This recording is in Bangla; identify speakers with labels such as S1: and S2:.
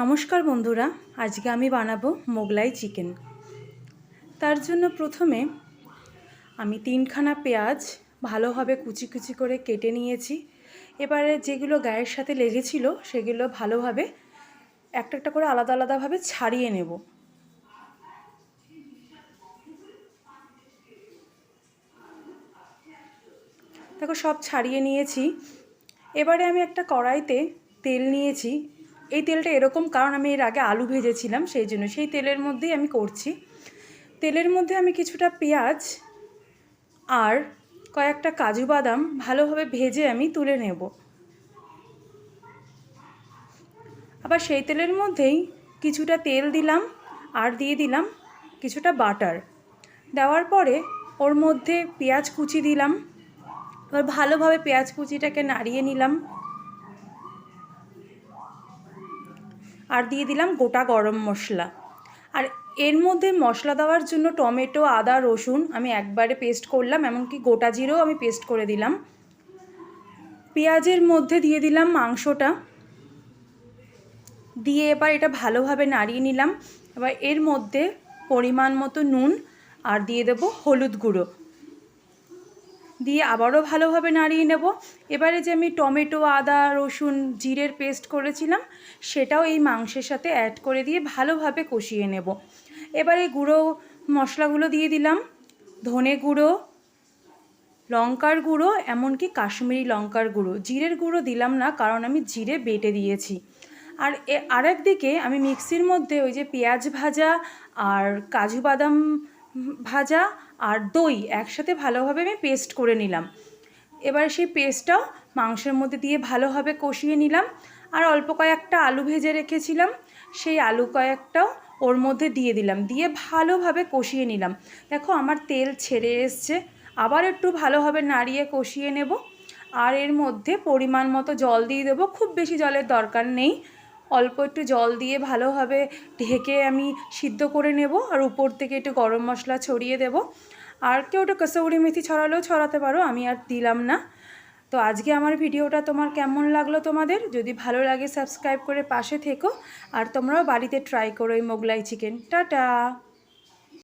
S1: নমস্কার বন্ধুরা, আজকে আমি বানাবো মোগলাই চিকেন। তার জন্য প্রথমে আমি তিনখানা পেঁয়াজ ভালোভাবে কুচি কুচি করে কেটে নিয়েছি। এবারে যেগুলো গায়ের সাথে লেগেছিল, সেগুলো ভালোভাবে একটা একটা করে আলাদা আলাদাভাবে ছাড়িয়ে নেব। দেখো সব ছাড়িয়ে নিয়েছি। এবারে আমি একটা কড়াইতে তেল নিয়েছি। এই তেলটা এরকম, কারণ আমি এর আগে আলু ভেজেছিলাম, সেই জন্য। সেই তেলের মধ্যেই আমি করছি। তেলের মধ্যে আমি কিছুটা পেঁয়াজ আর কয়েকটা কাজু বাদাম ভালোভাবে ভেজে আমি তুলে নেব। আবার সেই তেলের মধ্যেই কিছুটা তেল দিলাম আর দিয়ে দিলাম কিছুটা বাটার। দেওয়ার পরে ওর মধ্যে পেঁয়াজ কুচি দিলাম। এবার ভালোভাবে পেঁয়াজ কুচিটাকে নাড়িয়ে নিলাম। আর দিয়ে দিলাম গোটা গরম মশলা। আর এর মধ্যে মশলা দেওয়ার জন্য টমেটো, আদা, রসুন আমি একবারে পেস্ট করলাম, এমনকি গোটা জিরেও আমি পেস্ট করে দিলাম। পেঁয়াজের মধ্যে দিয়ে দিলাম মাংসটা। দিয়ে এবার এটা ভালোভাবে নাড়িয়ে নিলাম। এবার এর মধ্যে পরিমাণ মতো নুন আর দিয়ে দেব হলুদ গুঁড়ো। দিয়ে আবারও ভালোভাবে নাড়িয়ে নেব। এবারে যে আমি টমেটো, আদা, রসুন, জিরের পেস্ট করেছিলাম, সেটাও এই মাংসের সাথে অ্যাড করে দিয়ে ভালোভাবে কষিয়ে নেব। এবারে গুঁড়ো মশলাগুলো দিয়ে দিলাম। ধনে গুঁড়ো, লঙ্কার গুঁড়ো, এমনকি কাশ্মীরি লঙ্কার গুঁড়ো। জিরের গুঁড়ো দিলাম না, কারণ আমি জিরে বেটে দিয়েছি। আর আরেক দিকে আমি মিক্সির মধ্যে ওই যে পেঁয়াজ ভাজা আর কাজু বাদাম ভাজা আর দই একসাথে ভালোভাবে আমি পেস্ট করে নিলাম। এবার সেই পেস্টটাও মাংসের মধ্যে দিয়ে ভালোভাবে কষিয়ে নিলাম আর অল্প কয়েকটা আলু ভেজে রেখেছিলাম, সেই আলু কয়েকটাও ওর মধ্যে দিয়ে দিলাম, দিয়ে ভালোভাবে কষিয়ে নিলাম। দেখো আমার তেল ছেড়ে এসছে, আবার একটু ভালোভাবে নাড়িয়ে কষিয়ে নেব। আর এর মধ্যে পরিমাণ মতো জল দিয়ে দেবো, খুব বেশি জলের দরকার নেই। অল্প একটু জল দিয়ে ভালোভাবে ঢেকে আমি সিদ্ধ করে নেব আর উপর থেকে একটু গরম মশলা ছড়িয়ে দেব। আর কেউ ওটা কসৌরি মেথি ছড়ালেও ছড়াতে পারো, আমি আর দিলাম না। তো আজকে আমার ভিডিওটা তোমার কেমন লাগল তোমাদের? যদি ভালো লাগে সাবস্ক্রাইব করে পাশে থেকো, আর তোমরাও বাড়িতে ট্রাই করো এই মোগলাই চিকেন। টাটা!